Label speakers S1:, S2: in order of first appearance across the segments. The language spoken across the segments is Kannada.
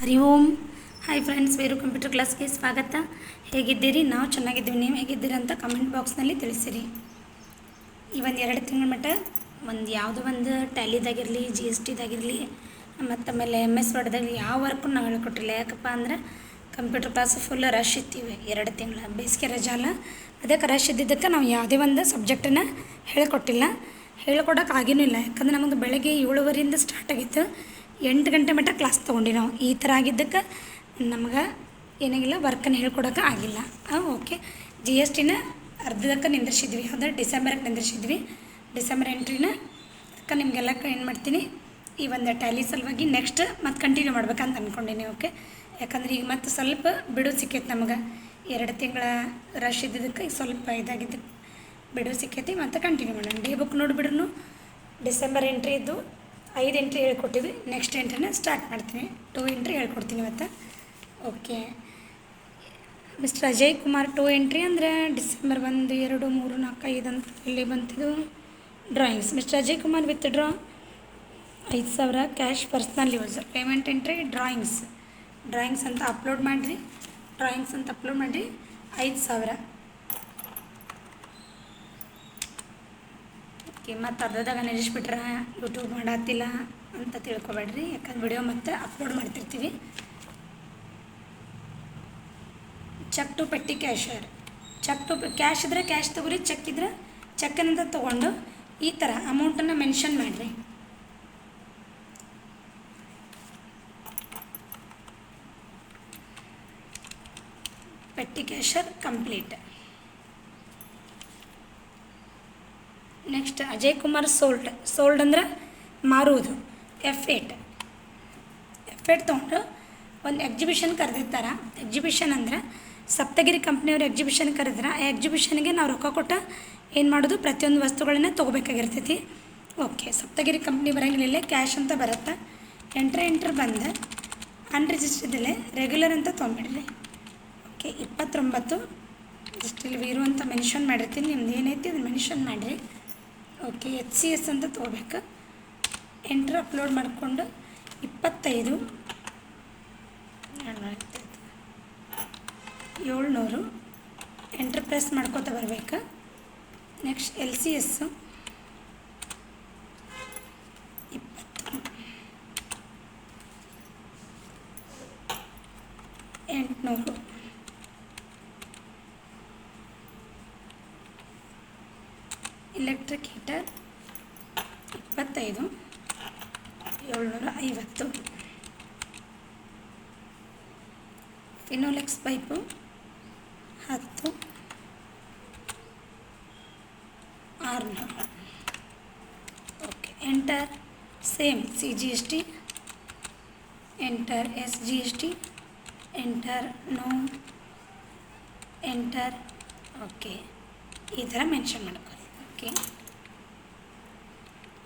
S1: ಹರಿ ಓಂ. ಹಾಯ್ ಫ್ರೆಂಡ್ಸ್ ಬೇರು ಕಂಪ್ಯೂಟರ್ ಕ್ಲಾಸ್ಗೆ ಸ್ವಾಗತ. ಹೇಗಿದ್ದೀರಿ? ನಾವು ಚೆನ್ನಾಗಿದ್ದೀವಿ. ನೀವು ಹೇಗಿದ್ದೀರಿ ಅಂತ ಕಮೆಂಟ್ ಬಾಕ್ಸ್ನಲ್ಲಿ ತಿಳಿಸಿರಿ. ಈ ಒಂದು ಎರಡು ತಿಂಗಳ ಮಟ್ಟ ಒಂದು ಯಾವುದೋ ಒಂದು ಟ್ಯಾಲಿದಾಗಿರಲಿ ಜಿ ಎಸ್ ಟಿದಾಗಿರಲಿ ಮತ್ತು ಆಮೇಲೆ ಎಂ ಎಸ್ ವರ್ಡ್ದಾಗಲಿ ಯಾವ ವರ್ಕು ನಾವು ಹೇಳ್ಕೊಟ್ಟಿಲ್ಲ. ಯಾಕಪ್ಪ ಅಂದ್ರೆ ಕಂಪ್ಯೂಟರ್ ಕ್ಲಾಸ್ ಫುಲ್ ರಶ್ ಇತ್ತೀವಿ. ಎರಡು ತಿಂಗಳ ಬೇಸಿಗೆ ರಜಾಲ. ಅಲ್ಲ ಅದಕ್ಕೆ ರಶ್ ಇದ್ದಿದ್ದಕ್ಕೆ ನಾವು ಯಾವುದೇ ಒಂದು ಸಬ್ಜೆಕ್ಟನ್ನು ಹೇಳ್ಕೊಟ್ಟಿಲ್ಲ. ಹೇಳ್ಕೊಡೋಕ್ಕಾಗಿನೂ ಇಲ್ಲ. ಯಾಕಂದ್ರೆ ನಮಗೆ ಬೆಳಗ್ಗೆ ಏಳುವರೆಯಿಂದ ಸ್ಟಾರ್ಟ್ ಆಗಿತ್ತು. ಎಂಟು ಗಂಟೆ ಮಟ್ಟ ಕ್ಲಾಸ್ ತೊಗೊಂಡಿ ನಾವು. ಈ ಥರ ಆಗಿದ್ದಕ್ಕೆ ನಮ್ಗೆ ಏನಾಗಿಲ್ಲ ವರ್ಕನ್ನು ಹೇಳ್ಕೊಡೋಕೆ ಆಗಿಲ್ಲ. ಓಕೆ ಜಿ ಎಸ್ ಟಿನ ಅರ್ಧದಕ್ಕೆ ನಿಂದ್ರಿಸಿದ್ವಿ. ಅಂದರೆ ಡಿಸೆಂಬರ್ಗೆ ನಿಂದಿರ್ಸಿದ್ವಿ. ಡಿಸೆಂಬರ್ ಎಂಟ್ರಿನ ಅದಕ್ಕೆ ನಿಮಗೆಲ್ಲ ಏನು ಮಾಡ್ತೀನಿ, ಈ ಒಂದು ಟ್ಯಾಲಿ ಸಲುವಾಗಿ ನೆಕ್ಸ್ಟ್ ಮತ್ತೆ ಕಂಟಿನ್ಯೂ ಮಾಡ್ಬೇಕಂತ ಅಂದ್ಕೊಂಡೀನಿ ಓಕೆ ಯಾಕಂದ್ರೆ ಈಗ ಮತ್ತೆ ಸ್ವಲ್ಪ ಬಿಡು ಸಿಕ್ಕೈತೆ ನಮಗೆ. ಎರಡು ತಿಂಗಳ ರಶ್ ಇದ್ದಿದ್ದಕ್ಕೆ ಈಗ ಸ್ವಲ್ಪ ಇದಾಗಿದ್ದು ಬಿಡು ಸಿಕ್ಕೈತಿ, ಮತ್ತೆ ಕಂಟಿನ್ಯೂ ಮಾಡೋಣ. ಡೇ ಬುಕ್ ನೋಡಿಬಿಡ್ರು ಡಿಸೆಂಬರ್ ಎಂಟ್ರಿ ಇದ್ದು ಐದು ಎಂಟ್ರಿ ಹೇಳ್ಕೊಟ್ಟಿದ್ವಿ ನೆಕ್ಸ್ಟ್ ಎಂಟ್ರಿನ ಸ್ಟಾರ್ಟ್ ಮಾಡ್ತೀನಿ. ಟೂ ಎಂಟ್ರಿ ಹೇಳ್ಕೊಡ್ತೀನಿ ಇವತ್ತು. Okay mister Ajay Kumar two entry ಅಂದರೆ ಡಿಸೆಂಬರ್ ಒಂದು, ಎರಡು, ಮೂರು, ನಾಲ್ಕು, ಐದು ಅಂತ ಇಲ್ಲಿ ಬಂತಿದ್ದು drawings mister Ajay Kumar withdraw ಐದು ಸಾವಿರ cash personal use payment entry drawings drawings ಅಂತ ಅಪ್ಲೋಡ್ ಮಾಡಿರಿ. ಡ್ರಾಯಿಂಗ್ಸ್ ಅಂತ ಅಪ್ಲೋಡ್ ಮಾಡಿರಿ. ಐದು ಸಾವಿರ. ಓಕೆ ಮತ್ತು ಅರ್ಧದಾಗ ನಿಲ್ಲಿಸ್ಬಿಟ್ರೆ ಯೂಟ್ಯೂಬ್ ಮಾಡತ್ತಿಲ್ಲ ಅಂತ ತಿಳ್ಕೊಬೇಡ್ರಿ, ಯಾಕಂದ್ರೆ ವಿಡಿಯೋ ಮತ್ತೆ ಅಪ್ಲೋಡ್ ಮಾಡ್ತಿರ್ತೀವಿ. Cheque to petty cashier cheque to cash ಇದ್ರೆ ಕ್ಯಾಶ್ ತೊಗೊರಿ ಚೆಕ್ ಇದ್ರೆ ಚೆಕ್ಕನ್ನಂತ ತೊಗೊಂಡು ಈ ಥರ ಅಮೌಂಟನ್ನು ಮೆನ್ಷನ್ ಮಾಡಿರಿ. Petty cashier complete next Ajay Kumar sold sold ಅಂದ್ರೆ ಮಾರುವುದು. ಎಫ್ ಏಟ್ ಎಫ್ ಏಟ್ ತೊಗೊಂಡು ಒಂದು ಎಕ್ಸಿಬಿಷನ್ ಕರೆದಿರ್ತಾರೆ. ಎಕ್ಸಿಬಿಷನ್ ಅಂದ್ರೆ ಸಪ್ತಗಿರಿ ಕಂಪ್ನಿಯವ್ರು ಎಕ್ಸಿಬಿಷನ್ ಕರೆದ್ರೆ. ಆ ಎಕ್ಸಿಬಿಷನ್ಗೆ ನಾವು ರೊಕ್ಕ ಕೊಟ್ಟು ಏನು ಮಾಡೋದು? ಪ್ರತಿಯೊಂದು ವಸ್ತುಗಳನ್ನ ತೊಗೋಬೇಕಾಗಿರ್ತೈತಿ. ಓಕೆ ಸಪ್ತಗಿರಿ ಕಂಪ್ನಿ ಬರೋಂಗಿಲ್ಲ ಕ್ಯಾಶ್ ಅಂತ ಬರುತ್ತೆ. ಎಂಟ್ರ್ ಎಂಟ್ರ್ ಬಂದು. ಅನ್ರಿಜಿಸ್ಟರ್ದಲ್ಲೇ ರೆಗ್ಯುಲರ್ ಅಂತ ತೊಗೊಂಬಿಡ್ರಿ ಓಕೆ ಇಪ್ಪತ್ತೊಂಬತ್ತು. ಜಸ್ಟ್ ಇಲ್ಲಿ ವೀರು ಅಂತ ಮೆನ್ಷನ್ ಮಾಡಿರ್ತೀನಿ. ನಿಮ್ದು ಏನೈತಿ ಅದನ್ನು ಮೆನ್ಷನ್ ಮಾಡಿರಿ. ಓಕೆ ಎಚ್ ಸಿ ಎಸ್ ಅಂತ ತೊಗೋಬೇಕು. ಎಂಟ್ರ್ ಅಪ್ಲೋಡ್ ಮಾಡಿಕೊಂಡು ಇಪ್ಪತ್ತೈದು, ಏಳ್ನೂರು ಎಂಟ್ರ್ ಪ್ರೆಸ್ ಮಾಡ್ಕೋತ ಬರಬೇಕು. ನೆಕ್ಸ್ಟ್ ಎಲ್ ಸಿ ಎಸ್ಸು ಇಪ್ಪತ್ತು, ಎಂಟುನೂರು. ಎಲೆಕ್ಟ್ರಿಕ್ ಹೀಟರ್ ಇಪ್ಪತ್ತೈದು ಏಳ್ನೂರ ಐವತ್ತು ಫಿನೋಲೆಕ್ಸ್ ಪೈಪು ಹತ್ತು. ಆರುನೂರು. Okay enter same C G S T enter S G S T enter no enter okay ಈ ಥರ ಮೆನ್ಷನ್ ಮಾಡ್ಕೊಳ್ಳಿ.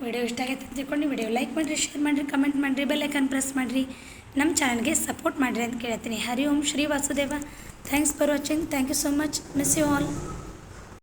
S1: ವಿಡಿಯೋ ಇಷ್ಟ ಆಗೈತೆ ಅಂತ ತಿಳ್ಕೊಂಡು ವಿಡಿಯೋ ಲೈಕ್ ಮಾಡಿರಿ ಶೇರ್ ಮಾಡಿರಿ ಕಮೆಂಟ್ ಮಾಡಿರಿ ಐಕನ್ ಪ್ರೆಸ್ ಮಾಡಿರಿ. ನಮ್ಮ ಚಾನಲ್ಗೆ ಸಪೋರ್ಟ್ ಮಾಡಿರಿ ಅಂತ ಕೇಳ್ತೀನಿ. Hari Om Shri Vasudeva. Thanks for watching thank you so much miss you all